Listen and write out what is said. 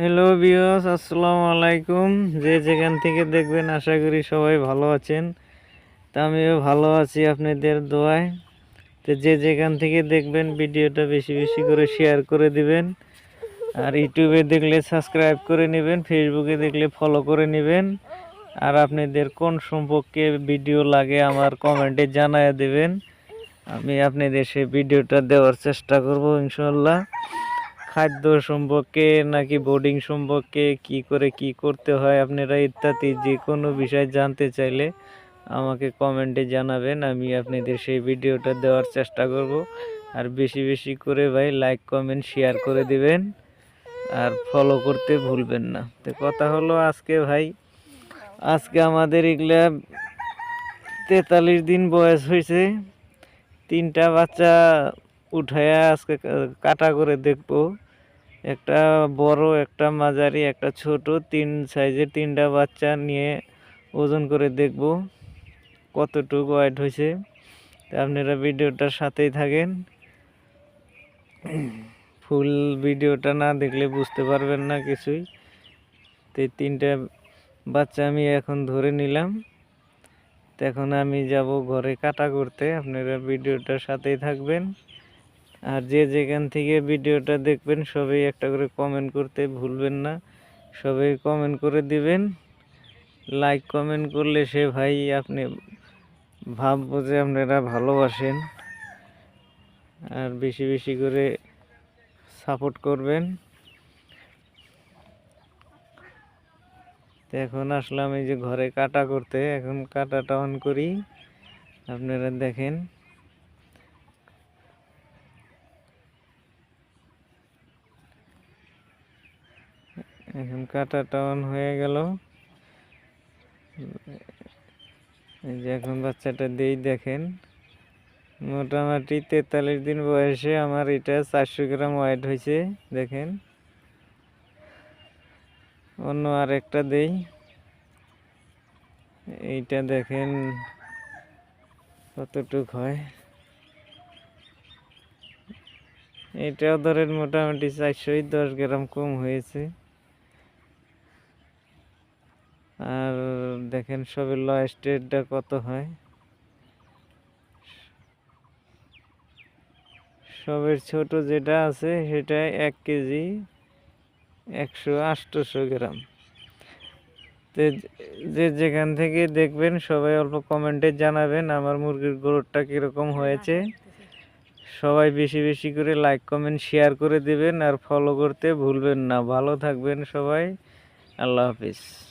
Hello বিয়স আসসালামু আলাইকুম। যে যেখান থেকে দেখবেন, আশা করি সবাই ভালো আছেন। তা আমিও ভালো আছি আপনাদের দোয়ায়। তো যে যেখান থেকে দেখবেন, ভিডিওটা বেশি বেশি করে শেয়ার করে দিবেন। আর ইউটিউবে দেখলে সাবস্ক্রাইব করে নেবেন ফেসবুকে দেখলে ফলো করে নেবেন। আর আপনাদের কোন সম্পর্কে ভিডিও লাগে, আমার কমেন্টে জানায় দেবেন। আমি আপনাদের সেই ভিডিওটা দেওয়ার চেষ্টা করব ইনশাল্লাহ খাদ্য সম্পর্কে নাকি বোর্ডিং সম্পর্কে কি করে কি করতে হয় আপনারা ইত্যাদি যে কোনো বিষয় জানতে চাইলে আমাকে কমেন্টে জানাবেন, আমি আপনাদের সেই ভিডিওটা দেওয়ার চেষ্টা করব। আর বেশি বেশি করে ভাই লাইক কমেন্ট শেয়ার করে দিবেন আর ফলো করতে ভুলবেন না। তো কথা হলো আজকে ভাই, আজকে আমাদের এগুলা তেতাল্লিশ দিন বয়স হয়েছে, তিনটা বাচ্চা উঠায়া আজকে কাটা করে দেখব। একটা বড়, একটা মাঝারি, একটা ছোট, তিন সাইজের তিনটা বাচ্চা নিয়ে ওজন করে দেখব কতটুকু ওয়েট হয়েছে। আপনারা ভিডিওটার সাথেই থাকেন। ফুল ভিডিওটা না দেখলে বুঝতে পারবেন না কিছুই। তো তিনটা বাচ্চা আমি এখন ধরে নিলাম। এখন আমি যাব ঘরে কাটা করতে। আপনারা ভিডিওটার সাথেই থাকবেন। আর যে যেখান থেকে ভিডিওটা দেখবেন, সবাই একটা করে কমেন্ট করতে ভুলবেন না। সবাই কমেন্ট করে দিবেন। লাইক কমেন্ট করলে সে ভাই আপনি ভাববো যে আপনারা ভালোবাসেন। আর বেশি বেশি করে সাপোর্ট করবেন। তো এখন আসলাম এই যে ঘরে কাটা করতে। এখন কাটাটা অন করি। আপনারা দেখেন। এখন কাটাটা অন হয়ে গেল। এই যে এখন বাচ্চাটা দিয়েই দেখেন। মোটামুটি তেতাল্লিশ দিন বয়সে আমার এটা চারশো গ্রাম ওয়েট হয়েছে, দেখেন। অন্য আর একটা দেই। এইটা দেখেন কতটুক হয়। এটাও ধরেন মোটামুটি চারশোই দশ গ্রাম কম হয়েছে। আর দেখেন সবে লয়েস্ট রেটটা কত হয়? সবের ছোট যেটা আছে সেটা এক কেজি একশো আটশোশো গ্রাম। তো যে যেখান থেকে দেখবেন সবাই অল্প কমেন্টে জানাবেন আমার মুরগির গ্রোথটা কীরকম হয়েছে। সবাই বেশি বেশি করে লাইক কমেন্ট শেয়ার করে দেবেন আর ফলো করতে ভুলবেন না। ভালো থাকবেন সবাই। আল্লাহ হাফিজ।